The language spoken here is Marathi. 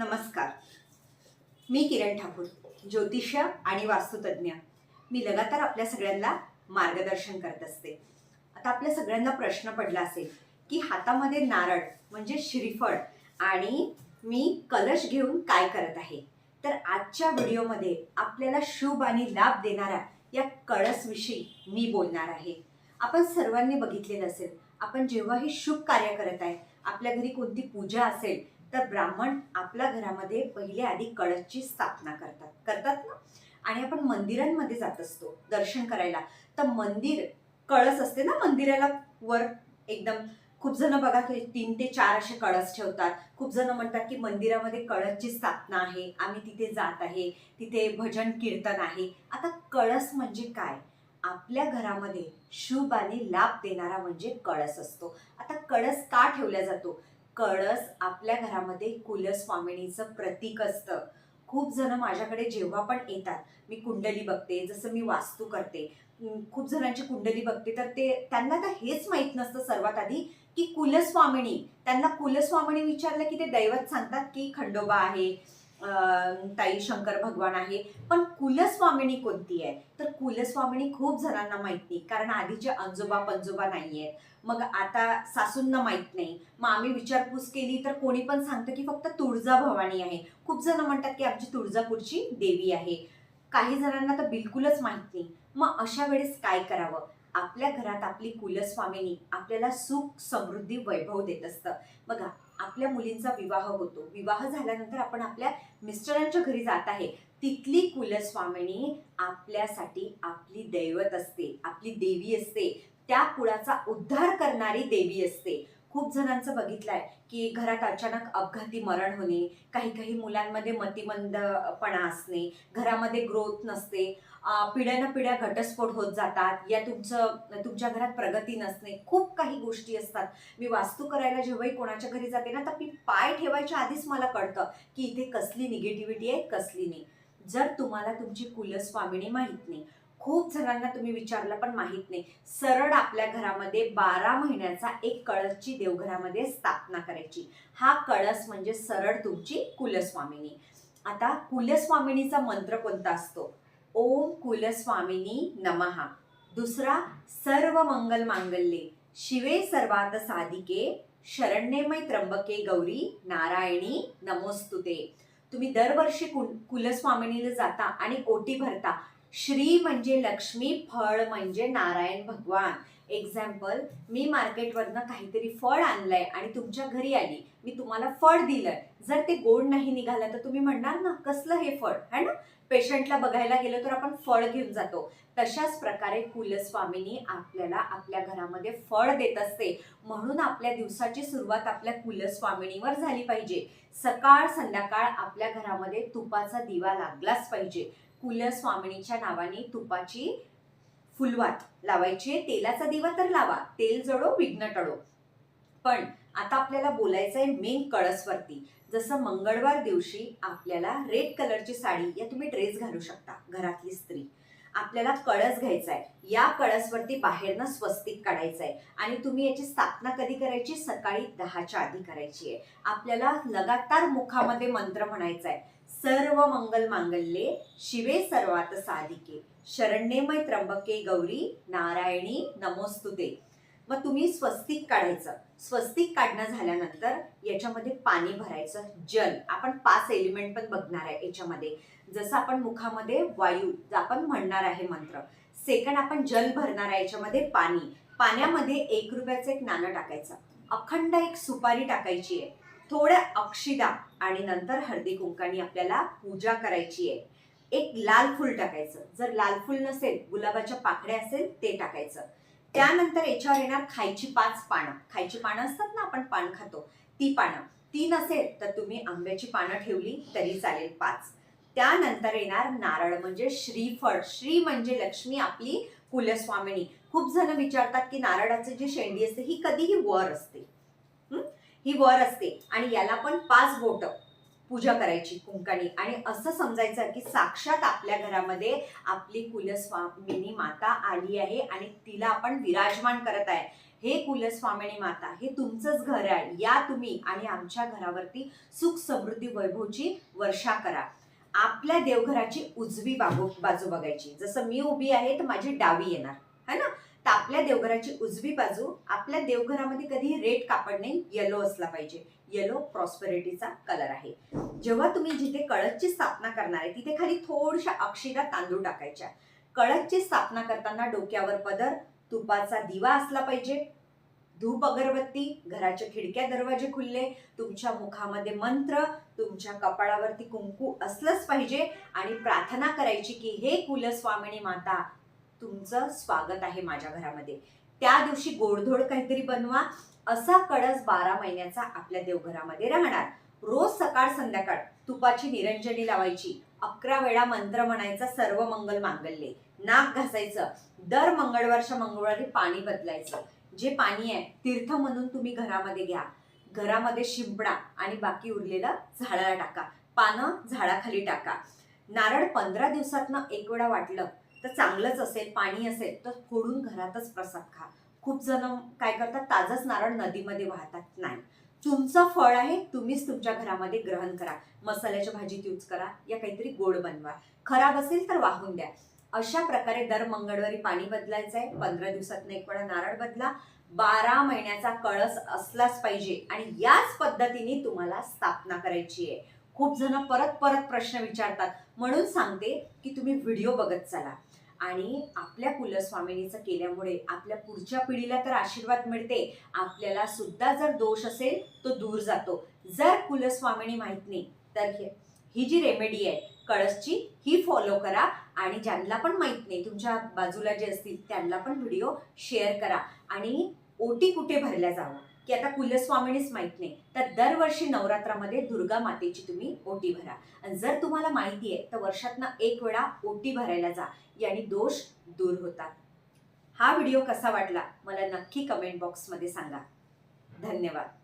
नमस्कार. मी किरण ठाकूर ज्योतिष आणि वास्तुतज्ञ मी लगातार आपल्या सगळ्यांना मार्गदर्शन करत असते. आता आपल्या सगळ्यांना प्रश्न पडला असेल की हातामध्ये नारळ म्हणजे श्रीफळ आणि मी कलश घेऊन काय करत आहे? तर आजच्या व्हिडिओमध्ये आपल्याला शुभ आणि लाभ देणाऱ्या या कळसविषयी मी बोलणार आहे. आपण सर्वांनी बघितलेलं असेल आपण जेव्हाही शुभ कार्य करत आहे आपल्या घरी कोणती पूजा असेल तर ब्राह्मण आपल्या घरामध्ये पहिले आधी कळसची स्थापना करतात. करतात ना? आणि आपण मंदिरांमध्ये जात असतो दर्शन करायला. तर मंदिर कळस असते ना मंदिराला वर? एकदम खूप जण बघा की तीन ते चार असे कळस ठेवतात. खूप जण म्हणतात की मंदिरामध्ये कळसची स्थापना आहे आम्ही तिथे जात आहे तिथे भजन कीर्तन आहे. आता कळस म्हणजे काय? आपल्या घरामध्ये शुभ आणि लाभ देणारा म्हणजे कळस असतो. आता कळस का ठेवला जातो? कळस आपल्या घरामध्ये कुलस्वामिनीचं प्रतीक असतं. खूप जण माझ्याकडे जेव्हा पण येतात मी कुंडली बघते जसं मी वास्तू करते. खूप जणांची कुंडली बघते तर ते त्यांना तर हेच माहीत नसतं सर्वात आधी की कुलस्वामिनी त्यांना कुलस्वामिनी विचारलं की ते दैवत सांगतात की खंडोबा आहे ताई शंकर भगवान आहे. पण कुलस्वामिनी कोणती आहे? तर कुलस्वामिनी खूप जणांना माहीत नाही. कारण आधीचे अंजोबा पंजोबा नाही आहेत मग आता सासूंना माहीत नाही. मग आम्ही विचारपूस केली तर कोणी पण सांगतं की फक्त तुळजा भवानी आहे. खूप जण म्हणतात की आमची तुळजापूरची देवी आहे. काही जणांना तर बिलकुलच माहीत नाही. मग अशा वेळेस काय करावं? आपल्या घरात आपली कुलस्वामिनी आपल्याला सुख समृद्धी वैभव देत असतं. बघा आपल्या मुलींचा विवाह होतो. विवाह झाल्यानंतर आपण आपल्या मिस्टरांच्या घरी जात आहे. तिथली कुलस्वामिनी आपल्यासाठी आपली दैवत असते आपली देवी असते. त्या कुळाचा उद्धार करणारी देवी असते. खूप जणांचं बघितलंय की घरात अचानक अपघाती मरण होणे काही काही मुलांमध्ये मतिमंदपणा असणे घरामध्ये ग्रोथ नसते पिढ्यानं पिढ्या घटस्फोट होत जातात या तुमचं तुमच्या घरात प्रगती नसणे खूप काही गोष्टी असतात. मी वास्तू करायला जेव्हाही कोणाच्या घरी जाते ना तर मी पाय ठेवायच्या आधीच मला कळतं की इथे कसली निगेटिव्हिटी आहे कसली नाही. जर तुम्हाला तुमची कुलस्वामिनी माहीत नाही खूप जणांना तुम्ही विचारलं पण माहीत नाही. सरळ आपल्या घरामध्ये बारा महिन्याचा एक कळसची देवघरामध्ये स्थापना करायची. हा कळस म्हणजे सरळ तुमची कुलस्वामिनी. आता कुलस्वामिनीचा मंत्र कोणता असतो? ओम कुलस्वामिनी नमहा दुसरा सर्व मंगल मांगल्ये. शिवे सर्वात साधिके शरण्यमय त्र्यंबके गौरी नारायणी नमोस्तुते. तुम्ही दरवर्षी कुल कुलस्वामिनीला जाता आणि ओटी भरता. श्री म्हणजे लक्ष्मी फळ म्हणजे नारायण भगवान. एक्झाम्पल मी मार्केटवरनं काहीतरी फळ आणलंय आणि तुमच्या घरी आली. मी तुम्हाला फळ दिलंय. जर ते गोड नाही निघालं तर तुम्ही म्हणणार ना कसलं हे फळ? है ना? पेशंटला बघायला गेलो तर आपण फळ घेऊन जातो. तशाच प्रकारे कुलस्वामिनी आपल्याला आपल्या घरामध्ये फळ देत असते. म्हणून आपल्या दिवसाची सुरुवात आपल्या कुलस्वामिनीवर झाली पाहिजे. सकाळ संध्याकाळ आपल्या घरामध्ये तुपाचा दिवा लागलाच पाहिजे. कुलस्वामिनीच्या नावाने तुपाची फुलवात लावायची. आहे. तेलाचा दिवा तर लावा तेल जडो विघ्न टळो. पण आता आपल्याला बोलायचं आहे मेन कळसवरती. जसं मंगळवार दिवशी आपल्याला रेड कलरची साडी या तुम्ही ड्रेस घालू शकता घरातली स्त्री. आपल्याला कळस घ्यायचा आहे या कळसवरती बाहेरनं स्वस्तिक काढायचं आहे आणि तुम्ही याची स्थापना कधी करायची? सकाळी दहाच्या आधी करायची आहे आपल्याला लगातार मुखामध्ये मंत्र म्हणायचा आहे सर्व मंगल मांगल्ये शिवे सर्वात साधिके. शरण्यमय त्र्यंबके गौरी नारायणी नमोस्तुते. मग तुम्ही स्वस्तिक काढायचं. स्वस्तिक काढणं झाल्यानंतर याच्यामध्ये पाणी भरायचं जल. आपण पाच एलिमेंट पण बघणार आहे याच्यामध्ये. जसं आपण मुखामध्ये वायू आपण म्हणणार आहे मंत्र सेकंड आपण जल भरणार आहे याच्यामध्ये पाणी. पाण्यामध्ये एक रुपयाचं एक नाणं टाकायचं. अखंड एक सुपारी टाकायची आहे. थोड्या अक्षिदा आणि नंतर हळदी कुंकानी आपल्याला पूजा करायची आहे. एक लाल फुल टाकायचं. जर लाल फुल नसेल गुलाबाच्या पाकड्या असेल ते टाकायचं. त्यानंतर याच्यावर येणार खायची पाच पानं. खायची पानं असतात ना आपण पान खातो. ती पानं. ती नसेल तर तुम्ही आंब्याची पानं ठेवली तरी चालेल पाच. त्यानंतर येणार नारळ म्हणजे श्रीफळ. श्री म्हणजे लक्ष्मी आपली कुलस्वामिनी. खूप जण विचारतात की नारळाची जी शेंडी असते ही कधीही वर असते. ही वर असते. आणि याला पण पाच बोट पूजा करायची कुंकणी. आणि असं समजायचं की साक्षात आपल्या घरामध्ये आपली कुलस्वामिनी माता आली आहे आणि तिला आपण विराजमान करत आहे. हे कुलस्वामिनी माता हे तुमचंच घर आहे. या तुम्ही आणि आमच्या घरावरती सुख समृद्धी वैभवची वर्षा करा. आपल्या देवघराची उजवी बाजू बाजू बघायची. जसं मी उभी आहे तर माझी डावी येणार. है ना? तर आपल्या देवघराची उजवी बाजू आपल्या देवघरामध्ये कधी रेड कापड नाही येलो असला पाहिजे. येलो प्रॉस्पेरिटीचा कलर आहे. जेव्हा तुम्ही जिथे कळसची स्थापना करणार आहे तिथे खाली थोडशा अक्षिरा तांदूळ टाकायच्या. कळसची स्थापना करताना डोक्यावर पदर तुपाचा दिवा असला पाहिजे. धूप अगरबत्ती घराच्या खिडक्या दरवाजे खुलले तुमच्या मुखामध्ये मंत्र तुमच्या कपाळावरती कुंकू असलंच पाहिजे. आणि प्रार्थना करायची की हे कुलस्वामिनी माता तुमचं स्वागत आहे माझ्या घरामध्ये. त्या दिवशी गोडधोड काहीतरी बनवा असा कळस बारा महिन्याचा आपल्या देवघरामध्ये राहणार. रोज सकाळ संध्याकाळ तुपाची निरंजनी लावायची. अकरा वेळा मंत्र म्हणायचा सर्व मंगल मांगल्ये. नाक घासायचं. दर मंगळवारच्या मंगळवारी पाणी बदलायचं. जे पाणी आहे तीर्थ म्हणून तुम्ही घरामध्ये घ्या. घरामध्ये शिंपडा आणि बाकी उरलेलं झाडाला टाका. पानं झाडाखाली टाका. नारळ पंधरा दिवसातनं एक वेळा वाटलं तर चांगलंच असेल पाणी असेल तर फोडून घरातच प्रसाद खा. खूप जण काय करतात ताजच नारळ नदीमध्ये वाहतात. नाही. तुमचं फळ आहे तुम्हीच तुमच्या घरामध्ये ग्रहण करा. मसाल्याच्या भाजीत यूज करा या काहीतरी गोड बनवा. खराब असेल तर वाहून द्या. अशा प्रकारे दर मंगळवारी पाणी बदलायचं आहे पंधरा दिवसातनं एक वेळा नारळ बदला. बारा महिन्याचा कळस असलाच पाहिजे आणि याच पद्धतीने तुम्हाला स्थापना करायची आहे. खूप जण परत परत प्रश्न विचारतात. म्हणून सांगते की तुम्ही व्हिडिओ बघत चला. आणि आपल्या कुलस्वामिनीचं केल्यामुळे आपल्या पुढच्या पिढीला तर आशीर्वाद मिळते. आपल्याला सुद्धा जर दोष असेल तो दूर जातो. जर कुलस्वामिनी माहीत नाही तर हे- ही जी रेमेडी आहे कळसची ही फॉलो करा आणि ज्यांना पण माहीत नाही तुमच्या बाजूला जे असतील त्यांना पण व्हिडिओ शेअर करा आणि ओटी कुठे भरल्या जावं? की आता कुलस्वामिनीच माहीत नाही. तर दरवर्षी नवरात्रामध्ये दुर्गा मातेची तुम्ही ओटी भरा. आणि जर तुम्हाला माहिती आहे तर वर्षातनं एक वेळा ओटी भरायला जा. याने दोष दूर होतात. हा व्हिडिओ कसा वाटला मला नक्की कमेंट बॉक्समध्ये सांगा. धन्यवाद.